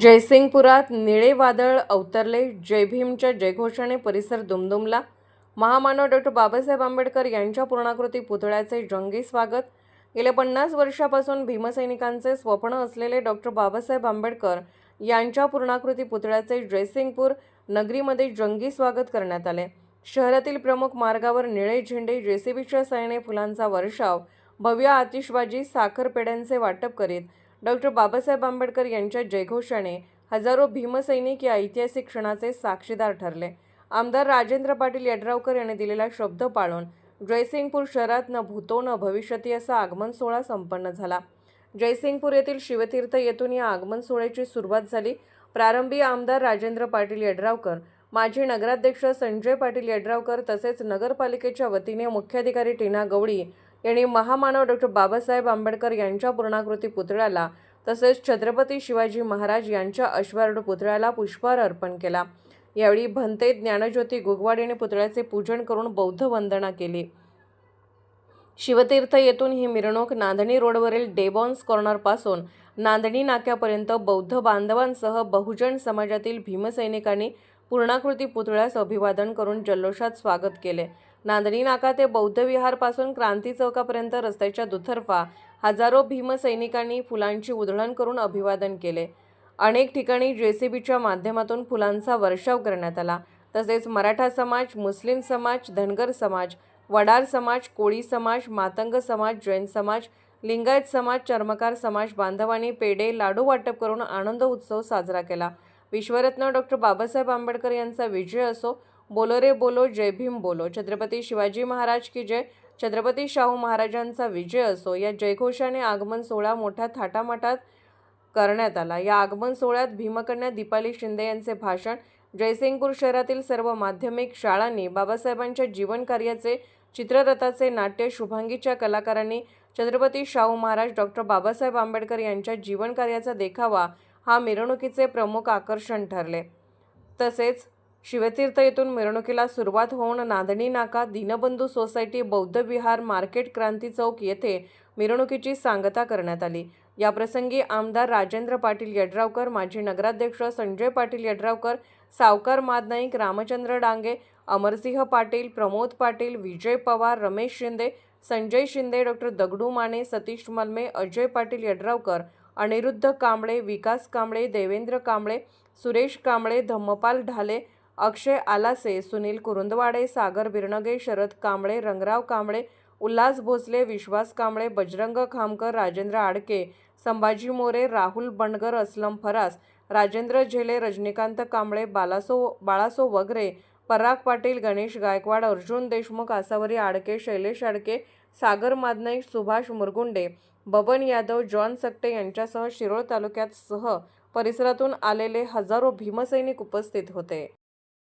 जयसिंगपुरात निळे वादळ अवतरले. जय भीमच्या जयघोषाने परिसर दुमदुमला. महामानव डॉक्टर बाबासाहेब आंबेडकर यांच्या पूर्णाकृती पुतळ्याचे जंगी स्वागत. गेल्या पन्नास वर्षापासून भीमसैनिकांचे स्वप्न असलेले डॉक्टर बाबासाहेब आंबेडकर यांच्या पूर्णाकृती पुतळ्याचे जयसिंगपूर नगरीमध्ये जंगी स्वागत करण्यात आले. शहरातील प्रमुख मार्गावर निळे झेंडे जेसीबीच्या सहाय्याने फुलांचा वर्षाव भव्य आतिषबाजी साखरपेड्यांचे वाटप करीत डॉक्टर बाबासाहेब आंबेडकर यांच्या जयघोषाने हजारो भीमसैनिक या ऐतिहासिक क्षणाचे साक्षीदार ठरले. आमदार राजेंद्र पाटील यड्रावकर यांनी दिलेला शब्द पाळून जयसिंगपूर शहरात न भूतो न भविष्यती असा आगमन सोहळा संपन्न झाला. जयसिंगपूर येथील शिवतीर्थ येथून या आगमन सोहळ्याची सुरुवात झाली. प्रारंभी आमदार राजेंद्र पाटील यड्रावकर माजी नगराध्यक्ष संजय पाटील यड्रावकर तसेच नगरपालिकेच्या वतीने मुख्याधिकारी टीना गवळी यांनी महामानव डॉक्टर बाबासाहेब आंबेडकर यांच्या पूर्णाकृती पुतळ्याला तसेच छत्रपती शिवाजी महाराज यांच्या अश्वारूढ पुतळ्याला पुष्पहार अर्पण केला. यावेळी भंते ज्ञानज्योती गुगवाड यांनी पुतळ्याचे पूजन करून बौद्ध वंदना केली. शिवतीर्थ येथून ही मिरवणूक नांदणी रोडवरील डेबॉन्स कॉर्नरपासून नांदणी नाक्यापर्यंत बौद्ध बांधवांसह बहुजन समाजातील भीमसैनिकांनी पूर्णाकृती पुतळ्यास अभिवादन करून जल्लोषात स्वागत केले. नांदणी नाका ते बौद्ध विहारपासून क्रांती चौकापर्यंत रस्त्याच्या दुतर्फा हजारो भीमसैनिकांनी फुलांची उधळण करून अभिवादन केले. अनेक ठिकाणी जेसीबीच्या माध्यमातून फुलांचा वर्षाव करण्यात आला. तसेच मराठा समाज मुस्लिम समाज धनगर समाज वडार समाज कोळी समाज मातंग समाज जैन समाज लिंगायत समाज चर्मकार समाज बांधवांनी पेढे लाडू वाटप करून आनंद उत्सव साजरा केला. विश्वरत्न डॉक्टर बाबासाहेब आंबेडकर यांचा विजय असो बोलो रे बोलो जय भीम बोलो. छत्रपती शिवाजी महाराज की जय. छत्रपती शाहू महाराजांचा विजय असो या जयघोषाने आगमन सोहळा मोठ्या थाटामाटात करण्यात आला. या आगमन सोहळ्यात भीमकन्या दीपाली शिंदे यांचे भाषण जयसिंगपूर शहरातील सर्व माध्यमिक शाळांनी बाबासाहेबांच्या जीवन कार्याचे चित्ररथाचे नाट्य शुभांगीच्या कलाकारांनी छत्रपती शाहू महाराज डॉक्टर बाबासाहेब आंबेडकर यांच्या जीवनकार्याचा देखावा हा मिरवणुकीचे प्रमुख आकर्षण ठरले. तसेच शिवतीर्थ येथून मिरवणुकीला सुरुवात होऊन नांदणी नाका दीनबंधू सोसायटी बौद्ध विहार मार्केट क्रांती चौक येथे मिरवणुकीची सांगता करण्यात आली. याप्रसंगी आमदार राजेंद्र पाटील यड्रावकर माजी नगराध्यक्ष संजय पाटील यड्रावकर सावकार मादनाईक रामचंद्र डांगे अमरसिंह पाटील प्रमोद पाटील विजय पवार रमेश शिंदे संजय शिंदे डॉक्टर दगडू माने सतीश मलमे अजय पाटील यड्रावकर अनिरुद्ध कांबळे विकास कांबळे देवेंद्र कांबळे सुरेश कांबळे धम्मपाल ढाले अक्षय आलासे सुनील कुरुंदवाडे सागर बिरणगे शरद कांबळे रंगराव कांबळे उल्हास भोसले विश्वास कांबळे बजरंग खामकर राजेंद्र आडके संभाजी मोरे राहुल बंडगर असलम फरास राजेंद्र झेले रजनीकांत कांबळे बालासो बाळासो वगरे पराग पाटील गणेश गायकवाड अर्जुन देशमुख आसावरी आडके शैलेश आडके सागर मादनाई सुभाष मुरगुंडे बबन यादव जॉन सकटे यांच्यासह शिरोळ तालुक्यात सह परिसरातून आलेले हजारो भीमसैनिक उपस्थित होते.